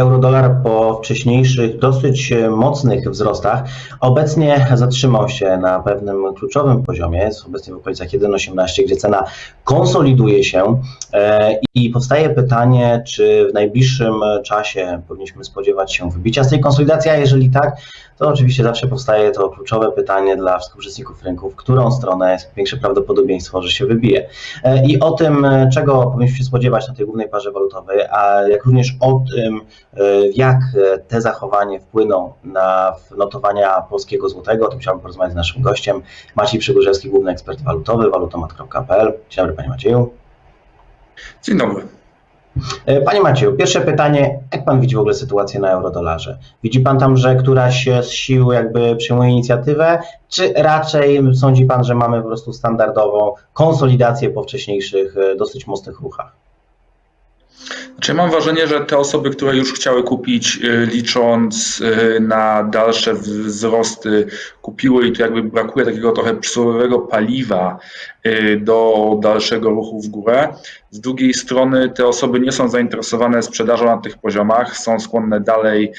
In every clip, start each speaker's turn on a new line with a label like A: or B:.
A: Eurodolar po wcześniejszych dosyć mocnych wzrostach. Obecnie zatrzymał się na pewnym kluczowym poziomie, jest obecnie w okolicach 1,18, gdzie cena konsoliduje się. E, i powstaje pytanie, czy w najbliższym czasie powinniśmy spodziewać się wybicia z tej konsolidacji, a jeżeli tak, to oczywiście zawsze powstaje to kluczowe pytanie dla wszystkich rynku, w którą stronę jest większe prawdopodobieństwo, że się wybije. E, I o tym, czego powinniśmy się spodziewać na tej głównej parze walutowej, a jak również o tym, jak te zachowania wpłyną na notowania polskiego złotego, o tym chciałbym porozmawiać z naszym gościem, Maciej Przygórzewski, główny ekspert walutowy, walutomat.pl. Dzień dobry Panie Macieju.
B: Dzień dobry.
A: E, Panie Macieju, pierwsze pytanie, jak Pan widzi w ogóle sytuację na eurodolarze? Widzi Pan tam, że któraś z sił jakby przyjmuje inicjatywę, czy raczej sądzi Pan, że mamy po prostu standardową konsolidację po wcześniejszych e, dosyć mocnych ruchach?
B: Znaczy, mam wrażenie, że te osoby, które już chciały kupić, y, licząc y, na dalsze wzrosty, kupiły i tu jakby brakuje takiego trochę przysłowiowego paliwa do dalszego ruchu w górę. Z drugiej strony te osoby nie są zainteresowane sprzedażą na tych poziomach, są skłonne dalej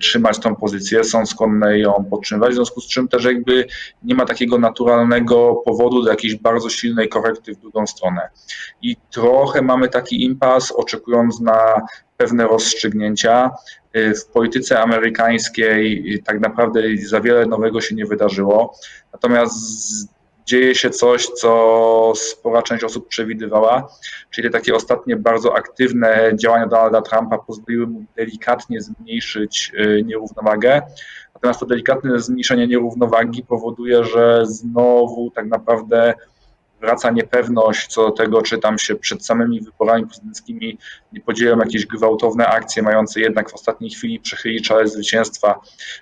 B: trzymać tą pozycję, są skłonne ją podtrzymywać, w związku z czym też jakby nie ma takiego naturalnego powodu do jakiejś bardzo silnej korekty w drugą stronę. I trochę mamy taki impas, oczekując na pewne rozstrzygnięcia. W polityce amerykańskiej tak naprawdę za wiele nowego się nie wydarzyło. Natomiast dzieje się coś, co spora część osób przewidywała, czyli takie ostatnie bardzo aktywne działania Donalda Trumpa pozwoliły mu delikatnie zmniejszyć y, nierównowagę. Natomiast to delikatne zmniejszenie nierównowagi powoduje, że znowu tak naprawdę wraca niepewność co do tego, czy tam się przed samymi wyborami prezydenckimi nie podzielą jakieś gwałtowne akcje mające jednak w ostatniej chwili przechylić czale zwycięstwa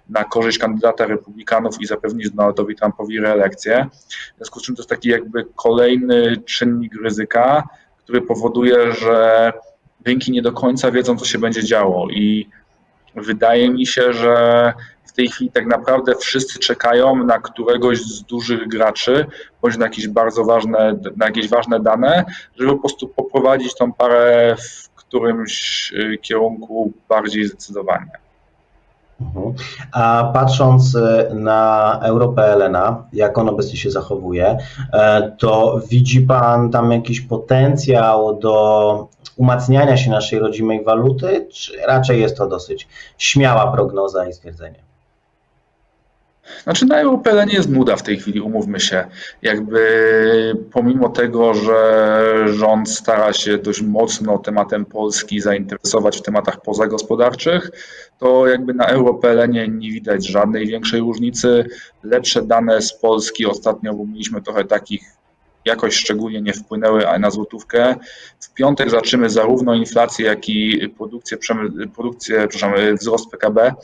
B: na korzyść kandydata republikanów i zapewnić Donaldowi Trumpowi reelekcję. W związku z czym to jest taki jakby kolejny czynnik ryzyka, który powoduje, że rynki nie do końca wiedzą, co się będzie działo i wydaje mi się, że w tej chwili tak naprawdę wszyscy czekają na któregoś z dużych graczy, bądź na jakieś bardzo ważne, na jakieś ważne dane, żeby po prostu poprowadzić tą parę w którymś y, kierunku bardziej zdecydowanie.
A: Mhm. A patrząc y, na EuroPLN, jak on obecnie się zachowuje, e, to widzi Pan tam jakiś potencjał do umacniania się naszej rodzimej waluty, czy raczej jest to dosyć śmiała prognoza i stwierdzenie?
B: Znaczy na EuroPL nie jest nuda w tej chwili, umówmy się. Jakby pomimo tego, że rząd stara się dość mocno tematem Polski zainteresować w tematach pozagospodarczych, to jakby na EuroPL nie, nie widać żadnej większej różnicy. Lepsze dane z Polski ostatnio, bo mieliśmy trochę takich jakoś szczególnie nie wpłynęły na złotówkę. W piątek zaczymy zarówno inflację, jak i produkcję, produkcję przepraszam, wzrost PKB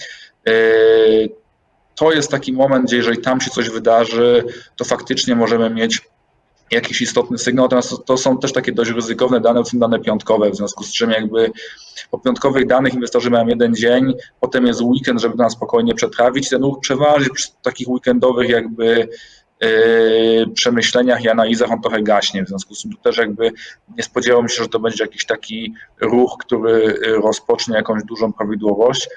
B: to jest taki moment, gdzie jeżeli tam się coś wydarzy, to faktycznie możemy mieć jakiś istotny sygnał, natomiast to, są też takie dość ryzykowne dane, to są dane piątkowe, w związku z czym jakby po piątkowych danych inwestorzy mają jeden dzień, potem jest weekend, żeby nas spokojnie przetrawić, ten ruch przeważnie przy takich weekendowych jakby Yy, przemyśleniach i analizach on trochę gaśnie. W związku z tym też jakby nie spodziewałem się, że to będzie jakiś taki ruch, który rozpocznie jakąś dużą prawidłowość.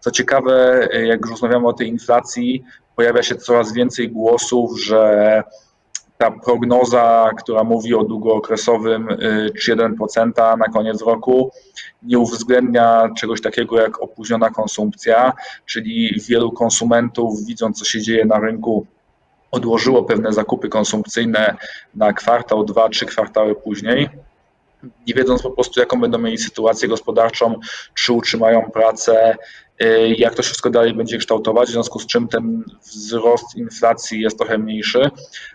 B: Co ciekawe, jak już rozmawiamy o tej inflacji, pojawia się coraz więcej głosów, że ta prognoza, która mówi o długookresowym 3,1% y, na koniec roku, nie uwzględnia czegoś takiego jak opóźniona konsumpcja, czyli wielu konsumentów, widząc co się dzieje na rynku, odłożyło pewne zakupy konsumpcyjne na kwartał, dwa, trzy kwartały później nie wiedząc po prostu, jaką będą mieli sytuację gospodarczą, czy utrzymają pracę, jak to wszystko dalej będzie kształtować, w związku z czym ten wzrost inflacji jest trochę mniejszy,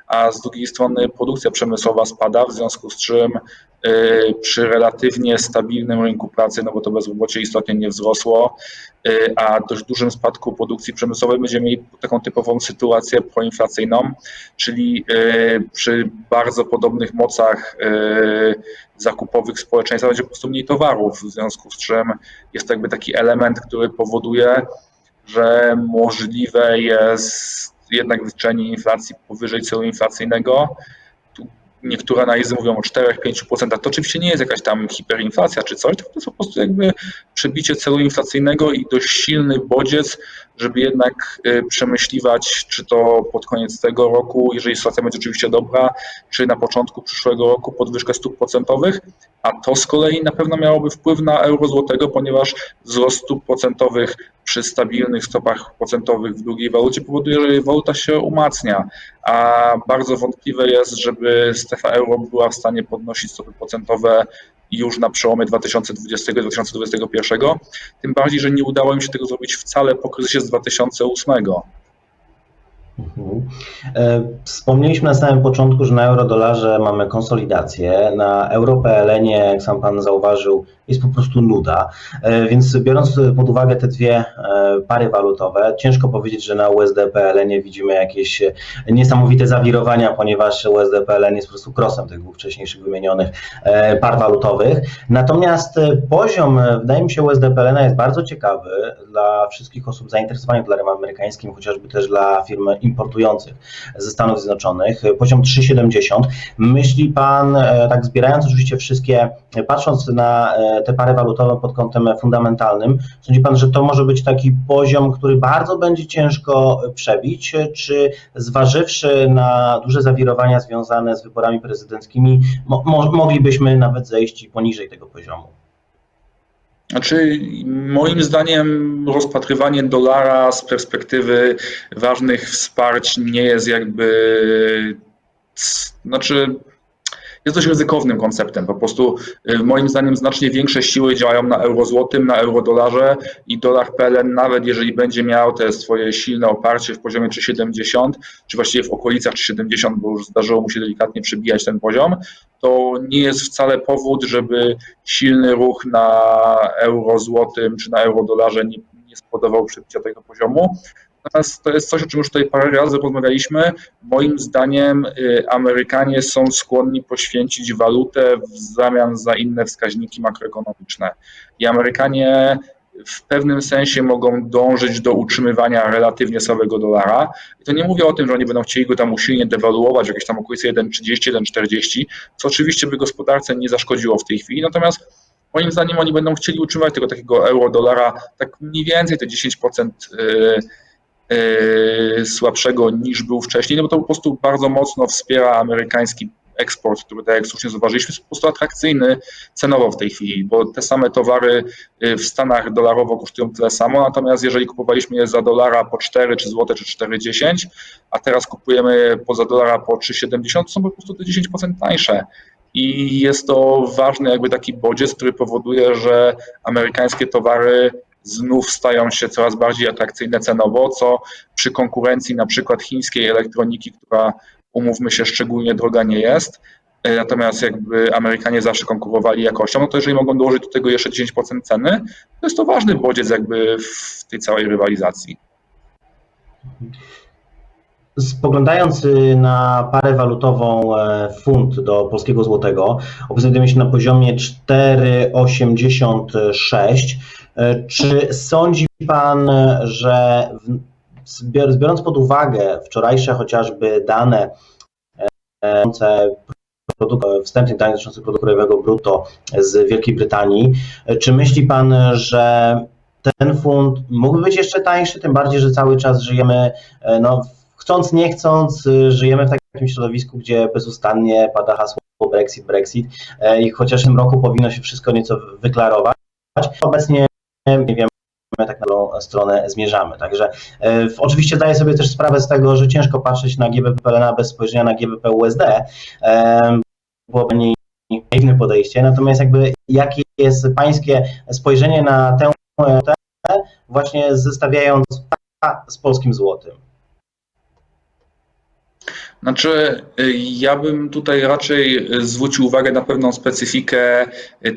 B: a z drugiej strony produkcja przemysłowa spada, w związku z czym y, przy relatywnie stabilnym rynku pracy, no bo to bezrobocie istotnie nie wzrosło, y, a dość dużym spadku produkcji przemysłowej będziemy mieli taką typową sytuację proinflacyjną, czyli przy bardzo podobnych mocach zakupowych społeczeństwa będzie po prostu mniej towarów, w związku z czym jest to jakby taki element, który powoduje, że możliwe jest jednak wyczenie inflacji powyżej celu inflacyjnego. Niektóre analizy mówią o 4-5%. To oczywiście nie jest jakaś tam hiperinflacja czy coś, to jest po prostu jakby przebicie celu inflacyjnego i dość silny bodziec, żeby jednak y, przemyśliwać, czy to pod koniec tego roku, jeżeli sytuacja będzie oczywiście dobra, czy na początku przyszłego roku podwyżkę stóp procentowych, a to z kolei na pewno miałoby wpływ na euro złotego, ponieważ wzrost stóp procentowych przy stabilnych stopach procentowych w drugiej walucie powoduje, że waluta się umacnia, a bardzo wątpliwe jest, żeby strefa euro była w stanie podnosić stopy procentowe już na przełomie 2020 i 2021, tym bardziej, że nie udało im się tego zrobić wcale po kryzysie z 2008.
A: Mhm. E, Wspomnieliśmy na samym początku, że na euro-dolarze mamy konsolidację. Na euro-PLN-ie, jak sam Pan zauważył, jest po prostu nuda. E, Więc biorąc pod uwagę te dwie e, pary walutowe, ciężko powiedzieć, że na USD-PLN-ie widzimy jakieś e, niesamowite zawirowania, ponieważ USD-PLN jest po prostu krosem tych dwóch wcześniejszych wymienionych par walutowych. Natomiast poziom, wydaje mi się, USD-PLN jest bardzo ciekawy dla wszystkich osób zainteresowanych dolarem amerykańskim, chociażby też dla firm importujących ze Stanów Zjednoczonych. Poziom 3,70. Myśli Pan, tak zbierając oczywiście wszystkie, patrząc na te pary walutowe pod kątem fundamentalnym, sądzi Pan, że to może być taki poziom, który bardzo będzie ciężko przebić, czy zważywszy na duże zawirowania związane z wyborami prezydenckimi, mo moglibyśmy nawet zejść poniżej tego poziomu?
B: Znaczy, moim zdaniem rozpatrywanie dolara z perspektywy ważnych wsparć nie jest jakby, znaczy jest dość ryzykownym konceptem. Po prostu y, moim zdaniem znacznie większe siły działają na eurozłotym, na eurodolarze i dolar PLN, nawet jeżeli będzie miał te swoje silne oparcie w poziomie 3,70, czy właściwie w okolicach 3,70, bo już zdarzyło mu się delikatnie przebijać ten poziom, to nie jest wcale powód, żeby silny ruch na eurozłotym czy na eurodolarze nie, nie spowodował przebicia tego poziomu. Natomiast to jest coś, o czym już tutaj parę razy rozmawialiśmy. Moim zdaniem y, Amerykanie są skłonni poświęcić walutę w zamian za inne wskaźniki makroekonomiczne. I Amerykanie w pewnym sensie mogą dążyć do utrzymywania relatywnie słabego dolara. I to nie mówię o tym, że oni będą chcieli go tam usilnie dewaluować jakieś tam okolice 1,30, 1,40, co oczywiście by gospodarce nie zaszkodziło w tej chwili. Natomiast moim zdaniem oni będą chcieli utrzymać tego takiego euro-dolara tak mniej więcej te 10% Yy, słabszego niż był wcześniej, no bo to po prostu bardzo mocno wspiera amerykański eksport, który, tak jak słusznie zauważyliśmy, jest po prostu atrakcyjny cenowo w tej chwili, bo te same towary w Stanach dolarowo kosztują tyle samo, natomiast jeżeli kupowaliśmy je za dolara po 4 czy złote, czy 4,10, a teraz kupujemy poza dolara po 3,70, to są po prostu te 10% tańsze. I jest to ważny jakby taki bodziec, który powoduje, że amerykańskie towary znów stają się coraz bardziej atrakcyjne cenowo, co przy konkurencji na przykład chińskiej elektroniki, która umówmy się szczególnie droga nie jest, natomiast jakby Amerykanie zawsze konkurowali jakością, no to jeżeli mogą dołożyć do tego jeszcze 10% ceny, to jest to ważny bodziec jakby w tej całej rywalizacji.
A: Spoglądając y, na parę walutową e, funt do polskiego złotego, obecnie się na poziomie 4,86. E, Czy sądzi Pan, że biorąc pod uwagę wczorajsze chociażby dane dotyczące wstępnych danych dotyczących produktu krajowego brutto z Wielkiej Brytanii, czy myśli Pan, że ten funt mógłby być jeszcze tańszy, tym bardziej, że cały czas żyjemy, no chcąc, nie chcąc, żyjemy w takim środowisku, gdzie bezustannie pada hasło Brexit, Brexit i chociaż w tym roku powinno się wszystko nieco wyklarować, obecnie nie wiemy, tak na którą stronę zmierzamy. Także e, oczywiście zdaję sobie też sprawę z tego, że ciężko patrzeć na GBP PLN bez spojrzenia na GBP USD. E, byłoby inne podejście. Natomiast jakby jakie jest pańskie spojrzenie na tę właśnie zestawiając z polskim złotym?
B: Znaczy, ja bym tutaj raczej zwrócił uwagę na pewną specyfikę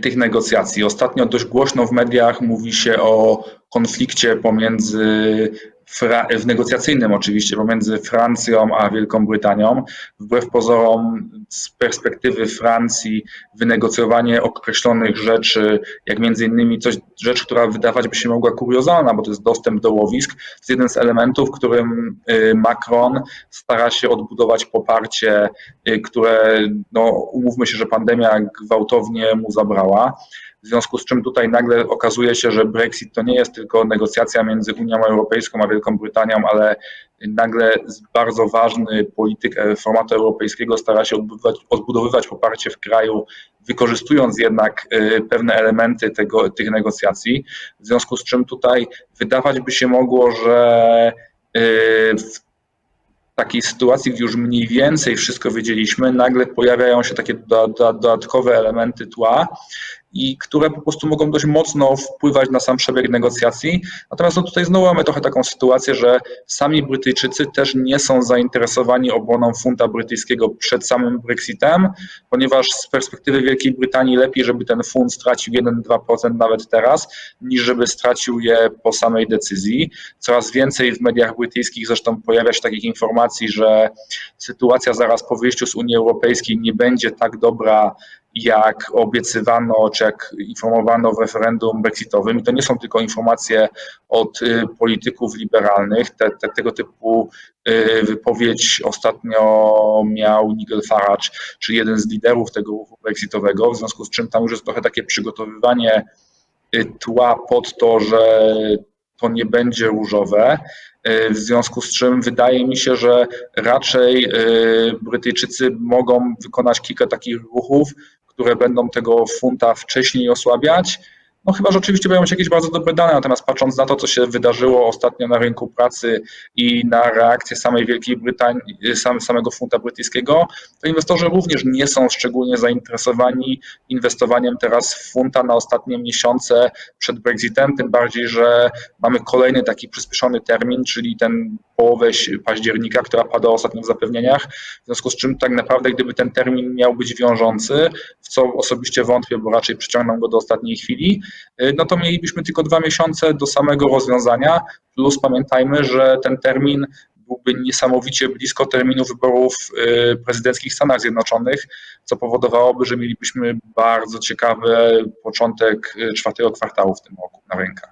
B: tych negocjacji. Ostatnio dość głośno w mediach mówi się o konflikcie pomiędzy w negocjacyjnym oczywiście pomiędzy Francją a Wielką Brytanią. Wbrew pozorom z perspektywy Francji wynegocjowanie określonych rzeczy, jak między innymi coś, rzecz, która wydawać by się mogła kuriozalna, bo to jest dostęp do łowisk, jest jeden z elementów, w którym y, Macron stara się odbudować poparcie, y, które, no, umówmy się, że pandemia gwałtownie mu zabrała. W związku z czym tutaj nagle okazuje się, że Brexit to nie jest tylko negocjacja między Unią Europejską a Wielką Brytanią, ale nagle bardzo ważny polityk e, formatu europejskiego stara się odbudowywać, odbudowywać poparcie w kraju, wykorzystując jednak e, pewne elementy tego, tych negocjacji. W związku z czym tutaj wydawać by się mogło, że e, w takiej sytuacji, gdzie już mniej więcej wszystko wiedzieliśmy, nagle pojawiają się takie do, do, dodatkowe elementy tła, i które po prostu mogą dość mocno wpływać na sam przebieg negocjacji. Natomiast no tutaj znowu mamy trochę taką sytuację, że sami Brytyjczycy też nie są zainteresowani obroną funta brytyjskiego przed samym Brexitem, ponieważ z perspektywy Wielkiej Brytanii lepiej, żeby ten funt stracił 1-2% nawet teraz, niż żeby stracił je po samej decyzji. Coraz więcej w mediach brytyjskich zresztą pojawia się takich informacji, że sytuacja zaraz po wyjściu z Unii Europejskiej nie będzie tak dobra, jak obiecywano, czy jak informowano w referendum brexitowym. I to nie są tylko informacje od y, polityków liberalnych. Te, te, tego typu y, wypowiedź ostatnio miał Nigel Farage, czyli jeden z liderów tego ruchu brexitowego, w związku z czym tam już jest trochę takie przygotowywanie y, tła pod to, że to nie będzie różowe. W związku z czym wydaje mi się, że raczej Brytyjczycy mogą wykonać kilka takich ruchów, które będą tego funta wcześniej osłabiać. No chyba, że oczywiście pojawią się jakieś bardzo dobre dane, natomiast patrząc na to, co się wydarzyło ostatnio na rynku pracy i na reakcję samej Wielkiej Brytanii, sam, samego funta brytyjskiego, to inwestorzy również nie są szczególnie zainteresowani inwestowaniem teraz w funta na ostatnie miesiące przed Brexitem, tym bardziej, że mamy kolejny taki przyspieszony termin, czyli ten połowę października, która pada ostatnio w zapewnieniach, w związku z czym tak naprawdę gdyby ten termin miał być wiążący, w co osobiście wątpię, bo raczej przyciągną go do ostatniej chwili, no to mielibyśmy tylko dwa miesiące do samego rozwiązania, plus pamiętajmy, że ten termin byłby niesamowicie blisko terminu wyborów prezydenckich w Stanach Zjednoczonych, co powodowałoby, że mielibyśmy bardzo ciekawy początek czwartego kwartału w tym roku na rynkach.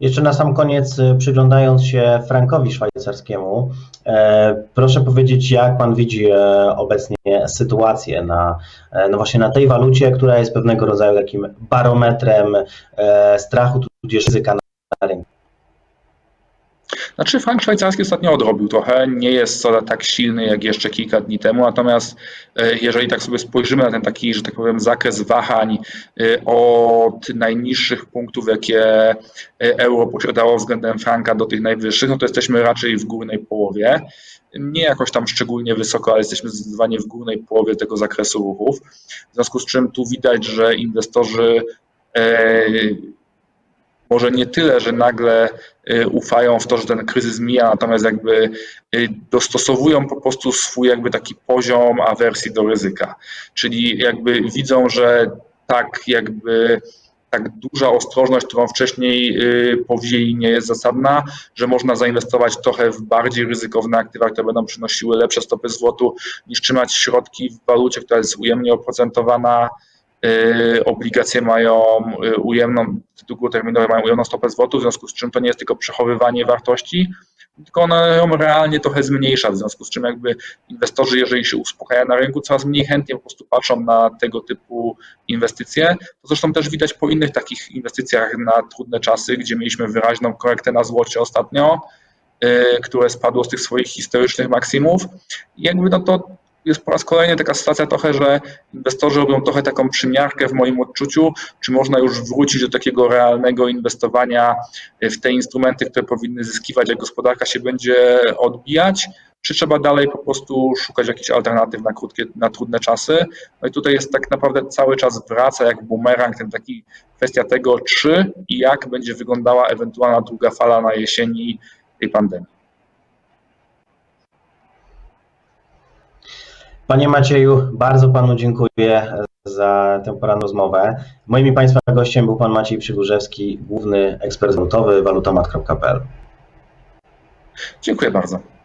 A: Jeszcze na sam koniec, przyglądając się frankowi szwajcarskiemu, e, proszę powiedzieć, jak Pan widzi e, obecnie sytuację na, e, no właśnie na tej walucie, która jest pewnego rodzaju takim barometrem strachu, tudzież ryzyka na rynku?
B: Znaczy frank szwajcarski ostatnio odrobił trochę, nie jest wcale tak silny jak jeszcze kilka dni temu, natomiast jeżeli tak sobie spojrzymy na ten taki, że tak powiem, zakres wahań od najniższych punktów, jakie euro posiadało względem franka do tych najwyższych, no to jesteśmy raczej w górnej połowie. Nie jakoś tam szczególnie wysoko, ale jesteśmy zdecydowanie w górnej połowie tego zakresu ruchów. W związku z czym tu widać, że inwestorzy może nie tyle, że nagle ufają w to, że ten kryzys mija, natomiast jakby dostosowują po prostu swój jakby taki poziom awersji do ryzyka. Czyli jakby widzą, że tak jakby tak duża ostrożność, którą wcześniej powzięli, nie jest zasadna, że można zainwestować trochę w bardziej ryzykowne aktywa, które będą przynosiły lepsze stopy zwrotu, niż trzymać środki w walucie, która jest ujemnie oprocentowana, obligacje mają ujemną, długoterminowe mają ujemną stopę zwrotu, w związku z czym to nie jest tylko przechowywanie wartości, tylko ona ją realnie trochę zmniejsza, w związku z czym jakby inwestorzy, jeżeli się uspokaja na rynku, coraz mniej chętnie po prostu patrzą na tego typu inwestycje. To zresztą też widać po innych takich inwestycjach na trudne czasy, gdzie mieliśmy wyraźną korektę na złocie ostatnio, które spadło z tych swoich historycznych maksimów. I jakby no to jest po raz kolejny taka sytuacja trochę, że inwestorzy robią trochę taką przymiarkę w moim odczuciu, czy można już wrócić do takiego realnego inwestowania w te instrumenty, które powinny zyskiwać, jak gospodarka się będzie odbijać, czy trzeba dalej po prostu szukać jakichś alternatyw na, krótkie, na trudne czasy. No i tutaj jest tak naprawdę cały czas wraca jak bumerang, ten taki kwestia tego, czy i jak będzie wyglądała ewentualna druga fala na jesieni tej pandemii.
A: Panie Macieju, bardzo Panu dziękuję za tę poranną rozmowę. Moim i Państwa gościem był Pan Maciej Przygórzewski, główny ekspert walutowy, walutomat.pl.
B: Dziękuję bardzo.